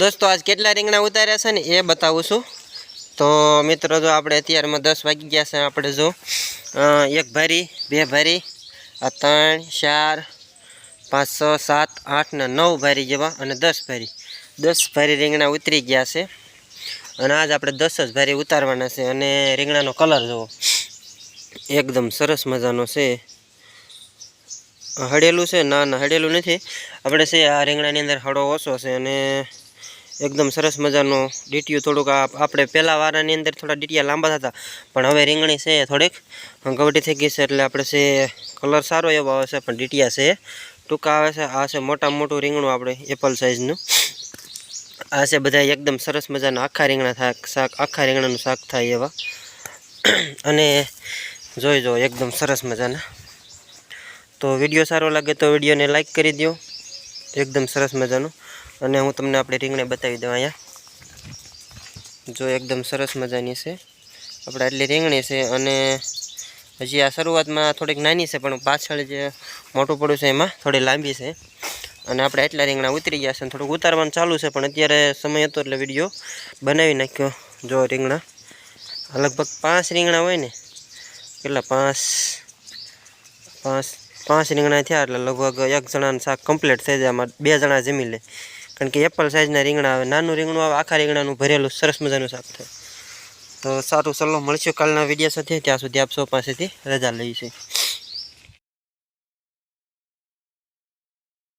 દોસ્તો, આજ કેટલા રીંગણા ઉતાર્યા છે ને એ બતાવું છું. તો મિત્રો, જો આપણે અત્યારમાં દસ વાગી ગયા છે, આપણે જો એક ભરી, બે ભરી ત્રણ, ચાર, પાંચ, છ, સાત, આઠ ને નવ ભરી જેવા અને દસ ભરી. દસ ભરી રીંગણા ઉતરી ગયા છે અને આજ આપણે દસ જ ભરી ઉતારવાના છે અને રીંગણાનો કલર જુઓ. એકદમ સરસ મજાનો છે. હળેલું છે, ના ના, હળેલું નથી. આપણે છે, આ રીંગણાની અંદર હળો ઓછો છે અને એકદમ સરસ મજાનો ડીટીયું થોડુંક આપણે પહેલાં વારાની અંદર થોડા ડીટીયા લાંબા થતા, પણ હવે રીંગણી છે થોડીક ગવટી થઈ ગઈ છે એટલે આપણે છે કલર સારો એવો આવે છે, પણ ડીટીયા છે, ટૂંકા આવે છે, આ છે મોટા મોટું રીંગણું આપણે એપલ સાઇઝનું આ છે બધા એકદમ સરસ મજાના આખા રીંગણા થાય શાક આખા રીંગણાનું શાક થાય એવા. અને જોઈ જો એકદમ સરસ મજાના. તો વીડિયો સારો લાગે તો વિડીયોને લાઇક કરી દો એકદમ સરસ મજાનું. અને હું તમને આપણે રીંગણે બતાવી દઉં અહીંયા. જો એકદમ સરસ મજાની છે. આપણે આટલી રીંગણી છે અને હજી આ શરૂઆતમાં થોડીક નાની છે, પણ પાછળ જે મોટું પડ્યું છે એમાં થોડી લાંબી છે. અને આપણે એટલા રીંગણા ઉતરી ગયા છે થોડુંક ઉતારવાનું ચાલુ છે, પણ અત્યારે સમય હતો એટલે વીડિયો બનાવી નાખ્યો. જો રીંગણા લગભગ પાંચ રીંગણા હોય ને, કેટલા પાંચ પાંચ પાંચ રીંગણા થયા એટલે લગભગ એક જણાનું શાક કમ્પ્લીટ થઈ જાય બે જણા જમી લે. કારણ કે એપલ સાઇઝના રીંગણા આવે, નાનું રીંગણું આવે, આખા રીંગણાનું ભરેલું, સરસ મજાનું શાક થાય. તો સારું, ચલો, મળશું કાલના વીડિયો સાથે. ત્યાં સુધી આપ સૌ પાસેથી રજા લઈશું